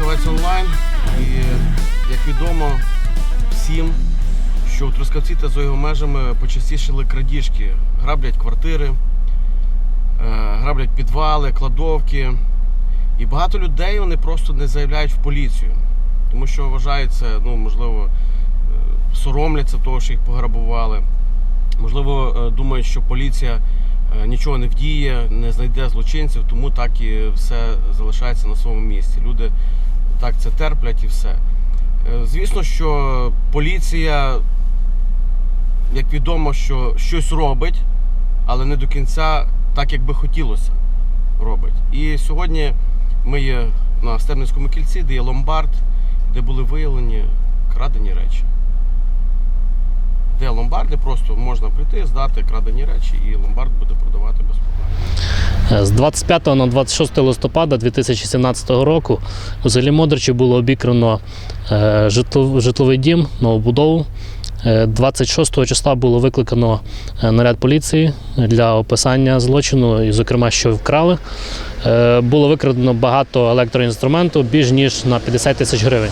Трускавець онлайн. І як відомо всім, що у Трускавці та за його межами почастішили крадіжки, граблять квартири, е, граблять підвали, кладовки. І багато людей вони просто не заявляють в поліцію, тому що вважаються, ну можливо, е, соромляться того, що їх пограбували. Можливо, е, думають, що поліція нічого не вдіє, не знайде злочинців, тому так і все залишається на своєму місці. Люди так це терплять і все. Е, Звісно, що поліція, як відомо, що щось робить, але не до кінця так, як би хотілося робить. І сьогодні ми є на Стернівському кільці, де є ломбард, де були виявлені крадені речі. Де ломбарди, просто можна прийти, здати крадені речі, і ломбард буде продавати без проблем. З 25 на 26 листопада 2017 року у селі Модричі було обікрано е, житловий дім, новобудову. Е, 26 числа було викликано е, наряд поліції для описання злочину, і, зокрема, що вкрали. Е, Було викрадено багато електроінструменту, більш ніж на 50 тисяч гривень.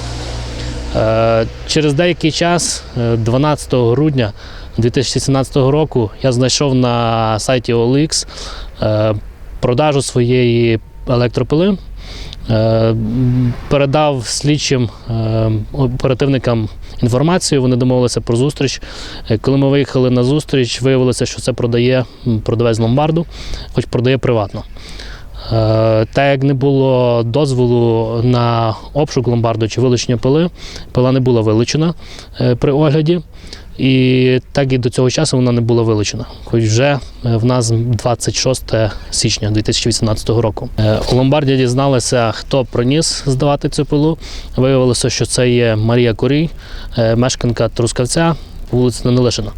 Е, Через деякий час, е, 12 грудня 2017 року, я знайшов на сайті OLX е, продажу своєї електропили. Е, Передав слідчим е, оперативникам інформацію. Вони домовилися про зустріч. Е, Коли ми виїхали на зустріч, виявилося, що це продає продавець ломбарду, хоч продає приватно. Е, Так як не було дозволу на обшук ломбарду чи вилучення пили, пила не була вилучена е, при огляді. І так і до цього часу вона не була вилучена. Хоч вже е, в нас 26 січня 2018 року. У ломбарді дізналися, хто приніс здавати цю пилу. Виявилося, що це є Марія Корій, е, мешканка Трускавця, вулиця Нелишина.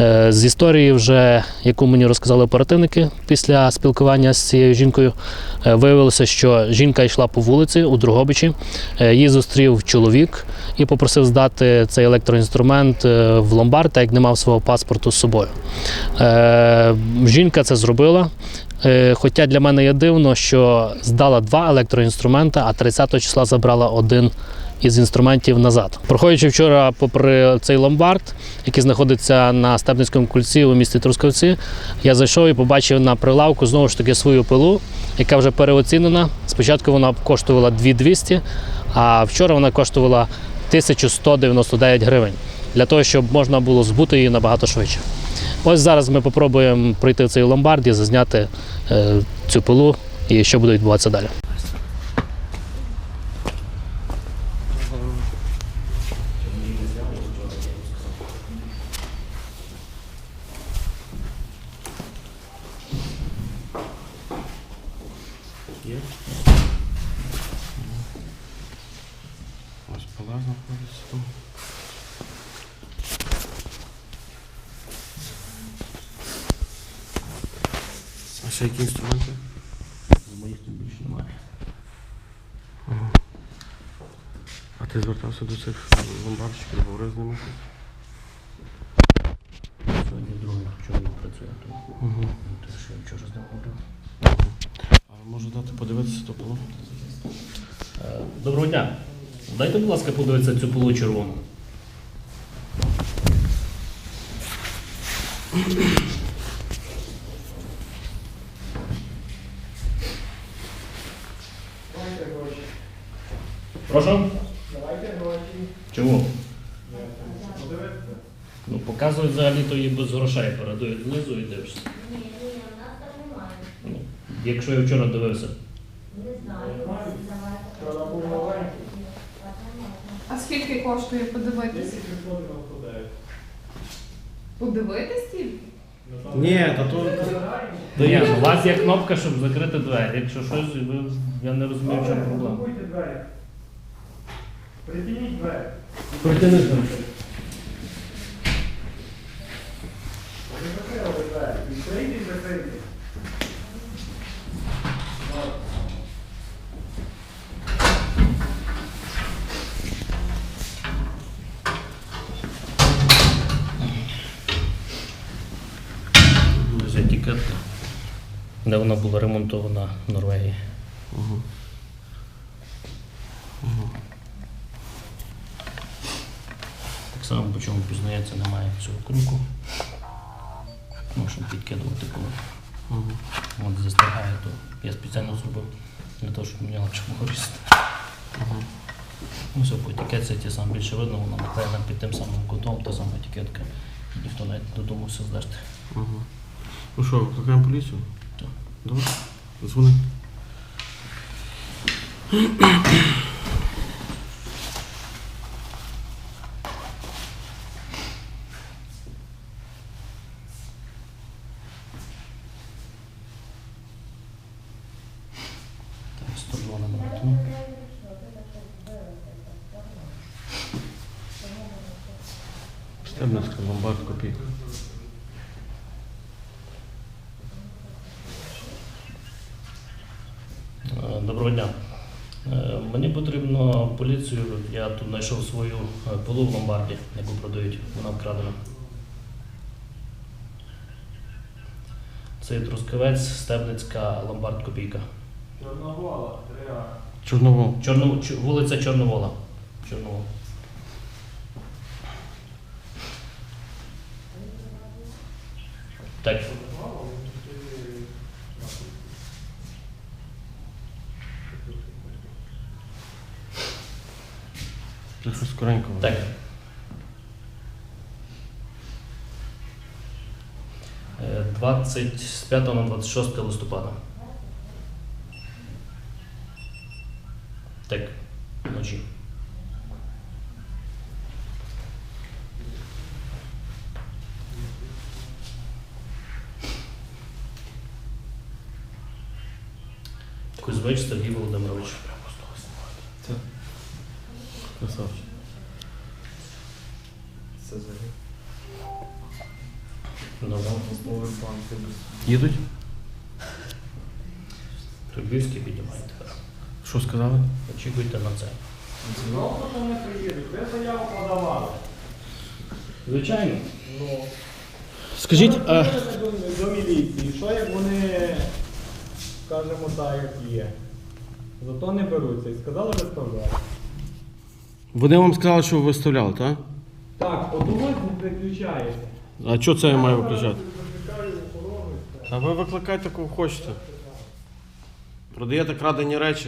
Е, З історії, вже, яку мені розказали оперативники після спілкування з цією жінкою, е, виявилося, що жінка йшла по вулиці у Другобичі. Е, Її зустрів чоловік і попросив здати цей електроінструмент в ломбард, так як не мав свого паспорту з собою. Жінка це зробила. Хоча для мене є дивно, що здала два електроінструмента, а 30 числа забрала один із інструментів назад. Проходячи вчора попри цей ломбард, який знаходиться на Степницькому кульці у місті Трускавці, я зайшов і побачив на прилавку знову ж таки свою пилу, яка вже переоцінена. Спочатку вона коштувала 2200, а вчора вона коштувала 1199 гривень для того, щоб можна було збути її набагато швидше. Ось зараз ми спробуємо пройти в цей ломбард і зазняти е, цю пилу і що буде відбуватися далі. Ось пила знаходиться там. А ще які інструменти? Моїх тут більше немає. А ти звертався до цих ломбардчиків, говорив з ними? Сьогодні другий чоловік працює тут. Угу. Те, що я вчора з ним говорив. А можу дати подивитися то пилу? Е, Доброго дня. Дайте, будь ласка, подивитися цю пилу червону. Прошу? Давайте гроші. Чому? Подивитися. Ну, показують взагалі-то її без грошей, передають знизу і дивишся. Ні, ні, у нас там немає. Ну, якщо я вчора дивився. Не знаю. Давайте. А скільки коштує подивитись? Десять. Подивитись тільки? Ну, Ні, та то. Та ні, у вас є кнопка, щоб закрити двері. Якщо щось, ви, я не розумію, в чому проблема. Блокуйте двері. Притягніть двері. Притягни двері. Ви закрили двері. Відкрийте і закрийте. Ось етикетка. Де вона була ремонтована в Норвегії. Угу. Само, по чому пізнається, немає цього. Ну, щоб підкидувати коли. От застрягає, то я спеціально зробив для того, щоб мені легше було різати. Ну, все, по етикетці ті саме більше видно, вона наклеєна під тим самим кутом, та сама етикетка. Ніхто навіть додумався здерти. Ага. Ну що, викликаємо поліцію? Так. Добре. Дзвони. 14 ломбард копійка. Е, доброго дня. Е, мені потрібно поліцію. Я тут знайшов свою е, полу в ломбарді, яку продають, вона вкрадена. Це Трускавець, Стебницька, ломбард копійка. Чорновола, Чорновол. Чорно... Вулиця Чорновола. Чорновола. Так. Ти щось скоренько. Так. Е, 25 на 26 листопада. Красавчик. Це за Добре. Їдуть? Трибівський піднімайте. Що сказали? Очікуйте на це. Знову що не приїдуть, ви заяву подавали. Звичайно. Ну, Скажіть, а приїдете до, до міліції, що як вони, скажімо так, як є. Зато не беруться і сказали виставляти. Вони вам сказали, що ви виставляли, так? Так, подумать не виключаєте. А що це я маю виключати? А ви викликайте кого хочете. Продаєте крадені речі.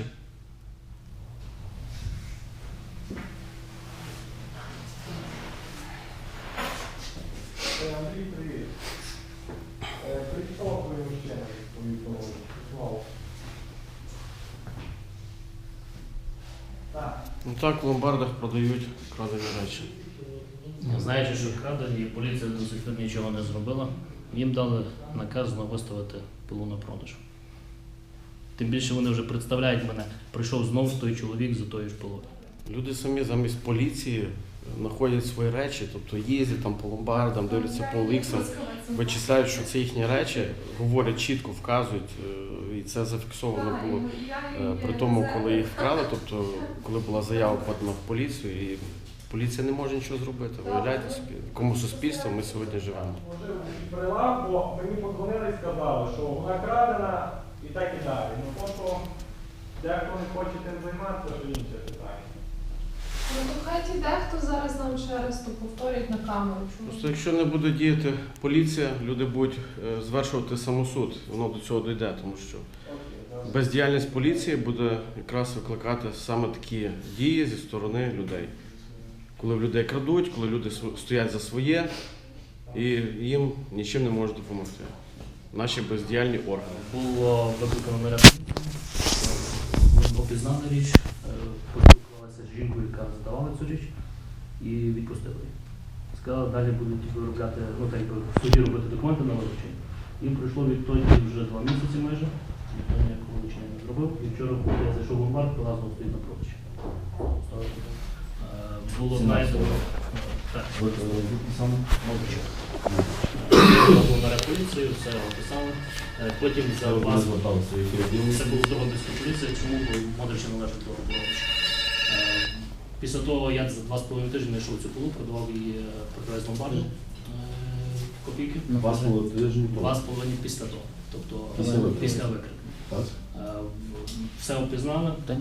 Так. В ломбардах продають крадені речі. Знаючи, що крадені, і поліція до сих пір нічого не зробила, їм дали наказ знову виставити пилу на продаж. Тим більше вони вже представляють мене. Прийшов знову той чоловік за тою ж пилою. Люди самі замість поліції знаходять свої речі, тобто їздять там по ломбардам, дивляться по оліксам, вичисляють, що це їхні речі, говорять чітко, вказують, е, і це зафіксовано було е, при тому, коли їх вкрали, тобто коли була заява подана в поліцію, і поліція не може нічого зробити. Виявляєте собі, в якому суспільстві ми сьогодні живемо. Прилав, бо мені подзвонили і сказали, що вона крадена і так і далі. Ну то, що дехто не хоче тим займатися, то інше питання. Ну, то хай дехто зараз нам ще раз то повторять на камеру. Чому? Просто якщо не буде діяти поліція, люди будуть е, звершувати самосуд, воно до цього дійде, тому що бездіяльність поліції буде якраз викликати саме такі дії зі сторони людей. Коли в людей крадуть, коли люди св- стоять за своє і їм нічим не можуть допомогти. Наші бездіяльні органи. Було викликано наряд. Річ, е, жінкою, яка задавала цю річ, і відпустили її. Сказали, далі будуть виробляти, ну так якби в суді робити документи на вилучення. Їм пройшло відтоді вже два місяці майже, ніхто ніякого вилучення не зробив. І вчора, коли я зайшов в ломбард, пила знову стоїть на продажі. Е, Було знайдено. е, Так, мовчу. Поліцію, все описали. Е, Потім за вас це була Дрогобицька поліція, чому Модрича належить до Дрогобича. Е, Після того я за два з половиною тижні знайшов цю полу, продавав її е, продавець ломбарду копійки. Два з половиною тижні Два з половиною після того. Тобто Після е, після. Е, Все опізнали, е,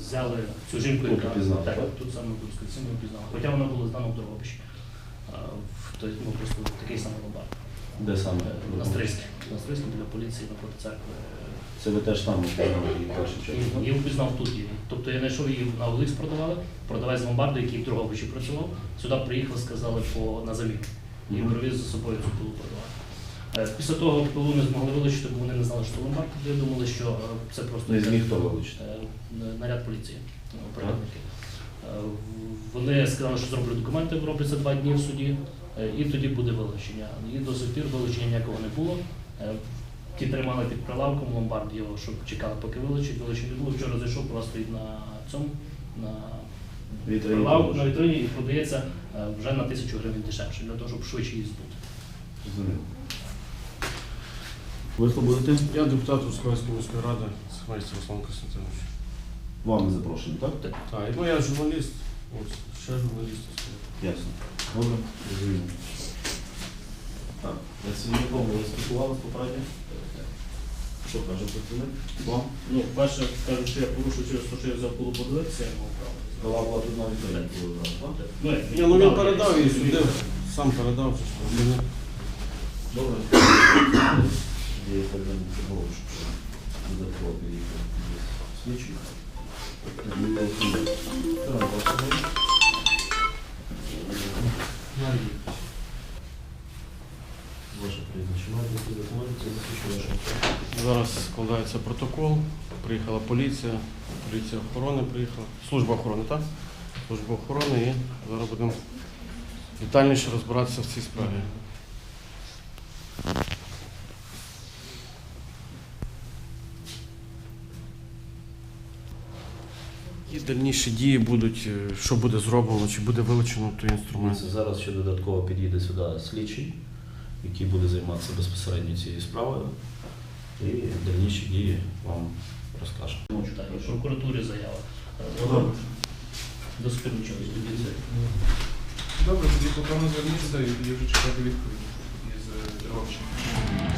взяли цю жінку, яка так, тут саме тут ми опізнали. Хоча вона була здана в Дрогобичі. Тобто, ну, просто такий самий ломбард. Де саме? На Стрийській. На Стрийській біля поліції напроти церкви. Це ви теж там впізнали її в першу чергу? Я впізнав тут її. Тобто я знайшов її на Оликс продавали, продавець з ломбарду, який в Дрогобичі працював. Сюди приїхав, сказали по на заміну. І привіз за собою цю пилу продавати. Е, Після того пилу не змогли вилучити, бо вони не знали, що це ломбард. Вони думали, що е, це просто Не зміг хто вилучити? е, наряд поліції, оперативники. Е, Вони сказали, що зроблять документи, робляться два дні в суді, е, і тоді буде вилучення. І до сих пір вилучення ніякого не було. Е, Ті тримали під прилавком ломбард його, щоб чекали, поки вилучить. Вилучення не було. Вчора зайшов, просто стоїть на цьому, на Вітрині прилавку, на вітрині і продається е, вже на тисячу гривень дешевше, для того, щоб швидше її збути. Ви будете? Я депутат Рускавецької міської ради, Схмельцев Руслан Костянтинович. Вам не запрошені, так? Так, ну я журналіст, ось, ще журналіст. Ясно. Добре, розумію. Так, працівником ви спілкувалися попередньо? Що каже працівник? Вам? Ну, перше, кажуть, що я порушив через те, що я взяв було подивитися, я мав право. Права була тут навіть не було, так? Ну, як, Ні, ну він передав її сюди, сам передав, що ж мені. Добре. Я передам такого, що додатково під'їхав слідчий. Зараз складається протокол, приїхала поліція, поліція охорони приїхала, служба охорони, так? Служба охорони і зараз будемо детальніше розбиратися в цій справі. Які дальніші дії будуть, е, що буде зроблено, чи буде вилучено той інструмент? Зараз ще додатково під'їде сюди слідчий, який буде займатися безпосередньо цією справою. І дальніші дії вам розкаже. Так, в прокуратурі заява. Добре. До співнічого. Добре, тоді потім зверніться і вже чекати відповідь із відповіді.